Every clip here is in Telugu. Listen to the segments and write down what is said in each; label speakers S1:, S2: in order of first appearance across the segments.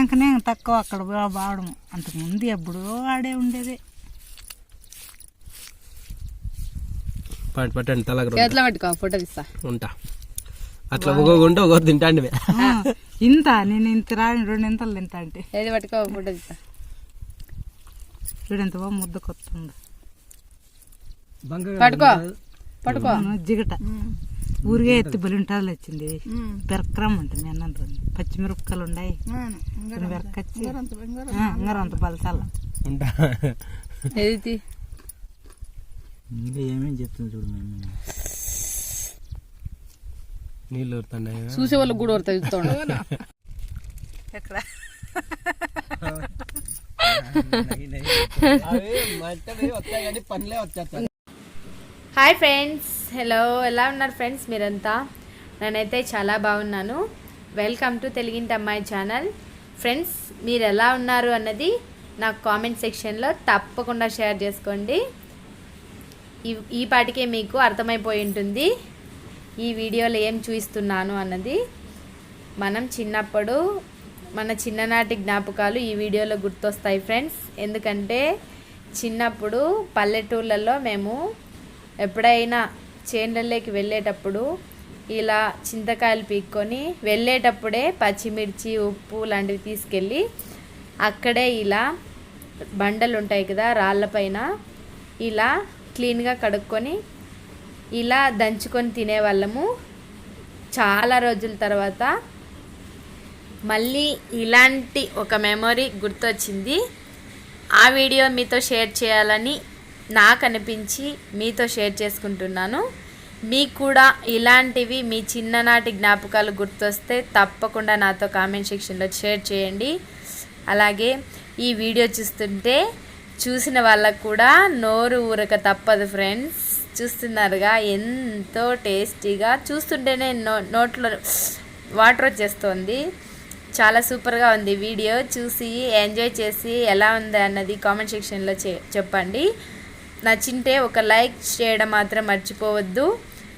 S1: అయినాకనే తక్కువ అక్కడ బావడం అంతకుముందు ఎప్పుడో ఆడే ఉండేది.
S2: పట్టు పట్టండి తలకు
S3: చేతిలో పట్టుకో ఫోటో తీస్తా.
S2: ఉంటా. అట్లా ఒక్కొక్క ఒకరు తింటాండి
S1: ఆ, ఇంత నేను ఇంత రాని రెండు ఇంతలు తింటా అంటే.
S3: ఏది పట్టుకో ఫోటో తీస్తా.
S1: చూడు ఎంత బాగా ముద్ద కొత్తుంది.
S3: పట్టుకో పట్టుకో.
S1: జిగట. ఊరిగా ఎత్తి బలింటాలు వచ్చింది పెరక్రమ్ ఉంటుంది అన్నం రెండు. పచ్చిమిరపకాయలు ఉన్నాయి ఇంగారు అంత బలసాల
S3: ఏది.
S4: ఇంకా ఏమేమి చెప్తుంది చూడు మేము
S2: నీళ్ళు ఊరుతాండే
S3: చూసే వాళ్ళకి కూడా ఊరుతా చూస్తాడు
S1: ఎక్కడ?
S2: పనులే వచ్చేస్తా
S5: హాయ్ ఫ్రెండ్స్. హలో ఎలా ఉన్నారు ఫ్రెండ్స్ మీరంతా? నేనైతే చాలా బాగున్నాను. వెల్కమ్ టు తెలుగింటి అమ్మాయి ఛానల్ ఫ్రెండ్స్ మీరు ఎలా ఉన్నారు అన్నది నాకు కామెంట్ సెక్షన్లో తప్పకుండా షేర్ చేసుకోండి. ఈ ఈ పాటికే మీకు అర్థమైపోయి ఉంటుంది ఈ వీడియోలో ఏం చూపిస్తున్నాను అన్నది. మనం చిన్నప్పుడు మన చిన్ననాటి జ్ఞాపకాలు ఈ వీడియోలో గుర్తొస్తాయి ఫ్రెండ్స్ ఎందుకంటే చిన్నప్పుడు పల్లెటూళ్ళల్లో మేము ఎప్పుడైనా చేనులలోకి వెళ్ళేటప్పుడు ఇలా చింతకాయలు పీక్కొని వెళ్ళేటప్పుడే పచ్చిమిర్చి ఉప్పు లాంటివి తీసుకెళ్ళి అక్కడే ఇలా బండలు ఉంటాయి కదా రాళ్ళపైన ఇలా క్లీన్గా కడుక్కొని ఇలా దంచుకొని తినేవాళ్ళము. చాలా రోజుల తర్వాత మళ్ళీ ఇలాంటి ఒక మెమొరీ గుర్తొచ్చింది. ఆ వీడియో మీతో షేర్ చేయాలని నాకు అనిపించి మీతో షేర్ చేసుకుంటున్నాను. మీకు కూడా ఇలాంటివి మీ చిన్ననాటి జ్ఞాపకాలు గుర్తొస్తే తప్పకుండా నాతో కామెంట్ సెక్షన్లో షేర్ చేయండి. అలాగే ఈ వీడియో చూస్తుంటే చూసిన వాళ్ళకు కూడా నోరు ఊరక తప్పదు ఫ్రెండ్స్. చూస్తున్నారుగా ఎంతో టేస్టీగా చూస్తుంటేనే నో నోట్లో వాటర్ వచ్చేస్తుంది. చాలా సూపర్గా ఉంది వీడియో. చూసి ఎంజాయ్ చేసి ఎలా ఉంది అన్నది కామెంట్ సెక్షన్లో చె చెప్పండి. నచ్చింటే ఒక లైక్ చేయడం మాత్రం మర్చిపోవద్దు.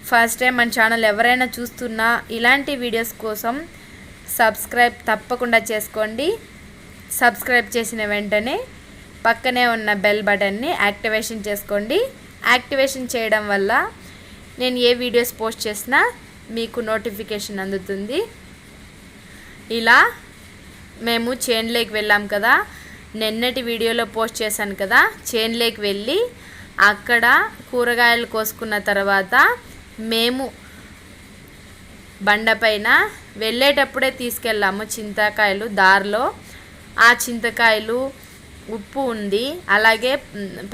S5: ఫస్ట్ టైం మన ఛానల్ ఎవరైనా చూస్తున్నా ఇలాంటి వీడియోస్ కోసం సబ్స్క్రైబ్ తప్పకుండా చేసుకోండి. సబ్స్క్రైబ్ చేసిన వెంటనే పక్కనే ఉన్న బెల్ బటన్ని యాక్టివేషన్ చేసుకోండి. యాక్టివేషన్ చేయడం వల్ల నేను ఏ వీడియోస్ పోస్ట్ చేసినా మీకు నోటిఫికేషన్ అందుతుంది. ఇలా మేము చేన్లేకి వెళ్ళాం కదా. నిన్నటి వీడియోలో పోస్ట్ చేశాను కదా. చేన్లేకి వెళ్ళి అక్కడ కూరగాయలు కోసుకున్న తర్వాత మేము బండపైన వెళ్ళేటప్పుడే తీసుకెళ్ళాము చింతకాయలు దారిలో. ఆ చింతకాయలు ఉప్పు ఉంది. అలాగే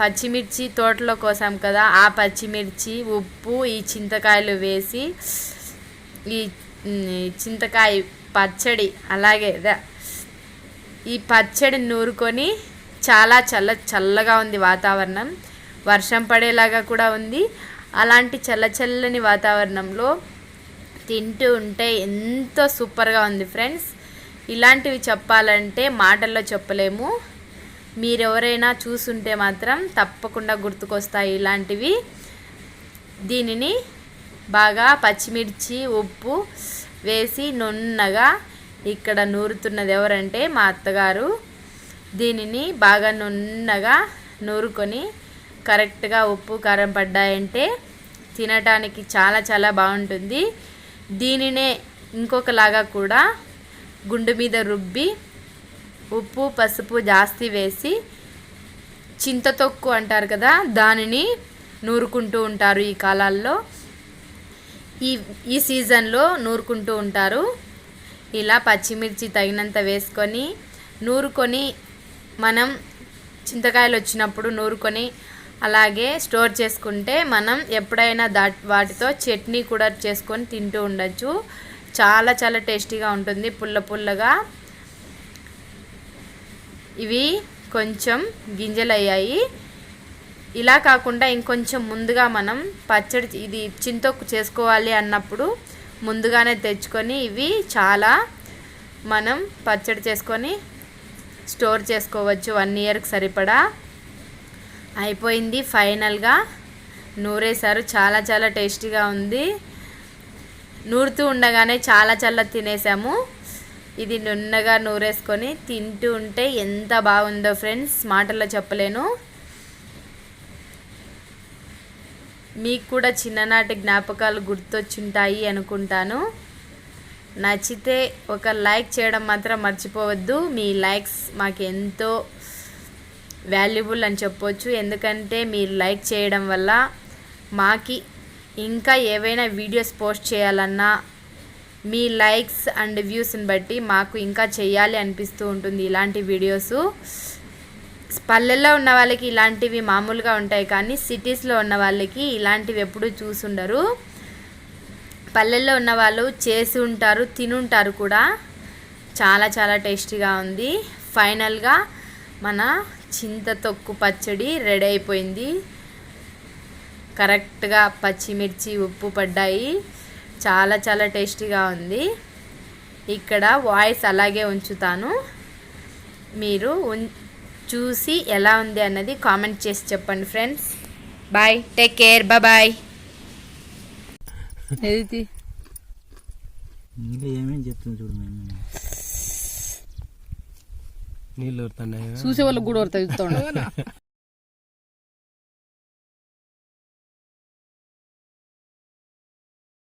S5: పచ్చిమిర్చి తోటలో కోసాం కదా ఆ పచ్చిమిర్చి ఉప్పు ఈ చింతకాయలు వేసి ఈ చింతకాయ పచ్చడి అలాగే ఈ పచ్చడి నూరుకొని చాలా చల్ల చల్లగా ఉంది వాతావరణం. వర్షం పడేలాగా కూడా ఉంది. అలాంటి చల్ల చల్లని వాతావరణంలో తింటూ ఉంటే ఎంతో సూపర్గా ఉంది ఫ్రెండ్స్. ఇలాంటివి చెప్పాలంటే మాటల్లో చెప్పలేము. మీరెవరైనా చూసుంటే మాత్రం తప్పకుండా గుర్తుకొస్తాయి ఇలాంటివి. దీనిని బాగా పచ్చిమిర్చి ఉప్పు వేసి నున్నగా ఇక్కడ నూరుతున్నది ఎవరంటే మా అత్తగారు. దీనిని బాగా నున్నగా నూరుకొని కరెక్ట్గా ఉప్పు కారం పడ్డాయంటే తినటానికి చాలా చాలా బాగుంటుంది. దీనినే ఇంకొకలాగా కూడా గుండు మీద రుబ్బి ఉప్పు పసుపు జాస్తి వేసి చింతతొక్కు అంటారు కదా దానిని నూరుకుంటూ ఉంటారు ఈ కాలాల్లో. ఈ ఈ సీజన్లో నూరుకుంటూ ఉంటారు. ఇలా పచ్చిమిర్చి తగినంత వేసుకొని నూరుకొని మనం చింతకాయలు వచ్చినప్పుడు నూరుకొని అలాగే స్టోర్ చేసుకుంటే మనం ఎప్పుడైనా దా వాటితో చట్నీ కూడా చేసుకొని తింటూ ఉండొచ్చు. చాలా చాలా టేస్టీగా ఉంటుంది పుల్ల పుల్లగా. ఇవి కొంచెం గింజలు అయ్యాయి ఇలా కాకుండా ఇంకొంచెం ముందుగా మనం పచ్చడి ఇది చింతొక్కు చేసుకోవాలి అన్నప్పుడు ముందుగానే తెచ్చుకొని ఇవి చాలా మనం పచ్చడి చేసుకొని స్టోర్ చేసుకోవచ్చు వన్ ఇయర్కి సరిపడా. అయిపోయింది ఫైనల్గా. నూరేశారు చాలా చాలా టేస్టీగా ఉంది. నూరుతూ ఉండగానే చాలా చాలా తినేసాము. ఇది నున్నగా నూరేసుకొని తింటూ ఉంటే ఎంత బాగుందో ఫ్రెండ్స్ మాటల్లో చెప్పలేను. మీకు కూడా చిన్ననాటి జ్ఞాపకాలు గుర్తొచ్చుంటాయి అనుకుంటాను. నచ్చితే ఒక లైక్ చేయడం మాత్రం మర్చిపోవద్దు. మీ లైక్స్ మాకు ఎంతో వాల్యుబుల్ అని చెప్పొచ్చు. ఎందుకంటే మీరు లైక్ చేయడం వల్ల మాకి ఇంకా ఏవైనా వీడియోస్ పోస్ట్ చేయాలన్నా మీ లైక్స్ అండ్ వ్యూస్ని బట్టి మాకు ఇంకా చేయాలి అనిపిస్తూ ఉంటుంది ఇలాంటి వీడియోస్. పల్లెల్లో ఉన్న వాళ్ళకి ఇలాంటివి మామూలుగా ఉంటాయి కానీ సిటీస్లో ఉన్న వాళ్ళకి ఇలాంటివి ఎప్పుడూ చూసుండరు. పల్లెల్లో ఉన్న వాళ్ళు చేసి ఉంటారు తినుంటారు కూడా. చాలా చాలా టేస్టీగా ఉంది. ఫైనల్గా మన చింత తొక్కు పచ్చడి రెడీ అయిపోయింది. కరెక్ట్గా పచ్చిమిర్చి ఉప్పు పడ్డాయి. చాలా చాలా టేస్టీగా ఉంది. ఇక్కడ వాయిస్ అలాగే ఉంచుతాను. మీరు చూసి ఎలా ఉంది అన్నది కామెంట్ చేసి చెప్పండి friends. Bye take care bye
S3: ఏది?
S4: ఏమేమి చెప్తుంది చూడు
S2: నీళ్ళు
S3: చూసే వాళ్ళకి కూడా చూస్తాడు